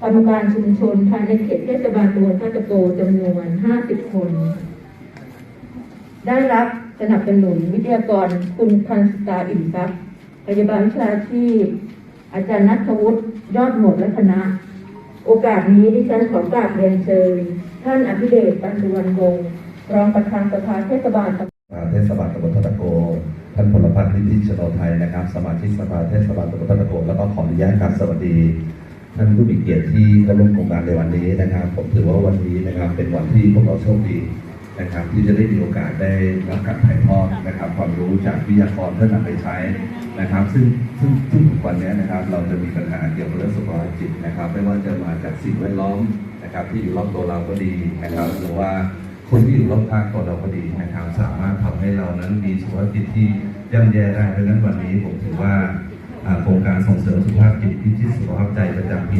กรรมการชุมชนภายในเขตเทศบาลตำบลท่าตะโกจำนวน 50 คน ได้รับสนับสนุนวิทยากรคุณพันสตาอิ่มทรัพย์พยาบาลวิชาชีพ อาจารย์นัทวุฒิยอดหมดและคณะ โอกาสนี้ดิฉันขอกราบเรียนเชิญท่านอภิเดชปันสุวรรณวงศ์รองประธานสภาเทศบาลตำบลเทศบาลตำบลทัตตะโก ท่านพลพัฒน์นิติชโนไทยนะครับ สมาชิกสภาเทศบาลตำบลตะโกแล้วก็ขออนุญาตการสวัสดี ท่านผู้มีเกียรติที่เข้าร่วมโครงการในวันนี้นะครับ ผมถือว่าวันนี้นะครับเป็นวันที่พวกเราโชคดีนะครับ ที่จะได้มีโอกาสได้รับการถ่ายทอดนะครับ ความรู้จากวิทยากรเพื่อนำไปใช้นะครับ ซึ่งซึ่งซึ่งทุกวันนี้นะครับ เราจะมีปัญหาเกี่ยวกับเรื่องสุขภาพจิตนะครับ ไม่ว่าจะมาจากสิ่งแวดล้อมนะครับ ที่อยู่รอบตัวเราก็ดีนะครับหรือว่า คนที่อยู่รอบข้างตัวเราก็ดีนะครับ สามารถทำให้เรานั้นมีสุขภาพจิตที่ย่ำแย่ได้เพราะฉะนั้นวันนี้ผมถือว่าโครงการส่งเสริมสุขภาพจิตพิชิตสุขภาพใจประจำปี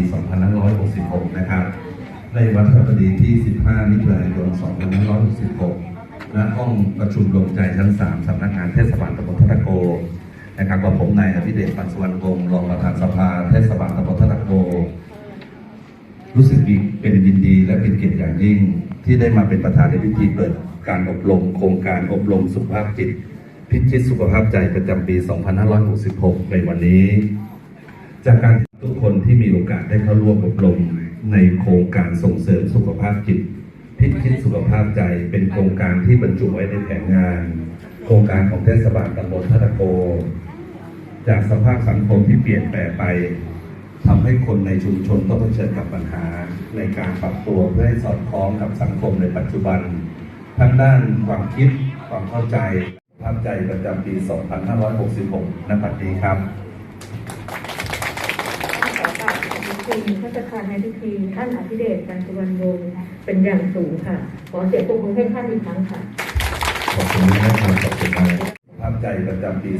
2566 นะครับ ในวันพฤหัสบดีที่ 15 มิถุนายน 2566 ณ ห้องประชุมรวมใจชั้น 3 สำนักงานเทศบาลตำบลทัตะโก นะครับกับผมนายอภิเดชปันสุวรรณวงศ์รองประธานสภาเทศบาลตำบลทัตตะโก รู้สึกดีเป็นยินดี ที่ได้มาเป็นประธานในพิธีเปิดการอบรม โครงการอบรมสุขภาพจิต พิชิตสุขภาพใจประจำปี 2566 ในวันนี้ จากการทุกคนที่มีโอกาสได้เข้าร่วมอบรมในโครงการส่งเสริมสุขภาพจิต พิชิตสุขภาพใจเป็นโครงการที่บรรจุไว้ในแผนงาน โครงการของเทศบาลตำบลทัตตะโก จากสภาพสังคมที่เปลี่ยนแปลงไป ทำให้คนในชุมชนต้องเผชิญกับปัญหาในการปรับตัวเพื่อให้สอดคล้องกับสังคมในปัจจุบัน ทั้งด้านความคิด ความเข้าใจภาพใจประจำปี 2566 ณ ปัจจุบันนี้ครับขอกราบขอบคุณพระประธานในพิธีท่านอภิเดชปันสุวรรณวงศ์เป็นอย่างสูงค่ะ ขอเสียงปรบมือให้ท่านอีกครั้งค่ะ ขอบคุณนะครับขอบคุณมากภาพใจประจำปี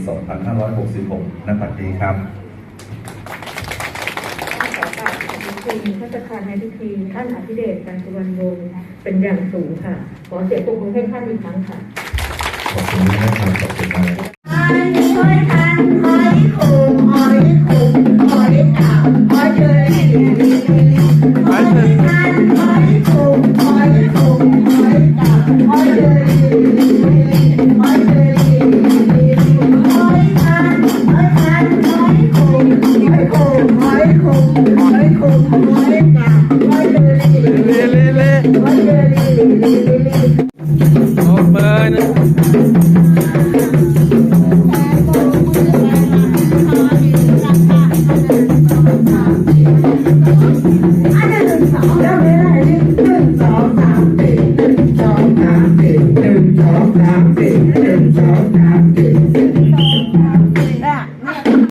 2566 ณ ปัจจุบันนี้ครับ คุณพระประธานในพิธีท่านอภิเดชปันสุวรรณวงศ์เป็นอย่างสูงค่ะ ขอเสียงปรบมือให้ท่านอีกครั้งค่ะ ขอบคุณนะครับขอบคุณมากหอ Baby.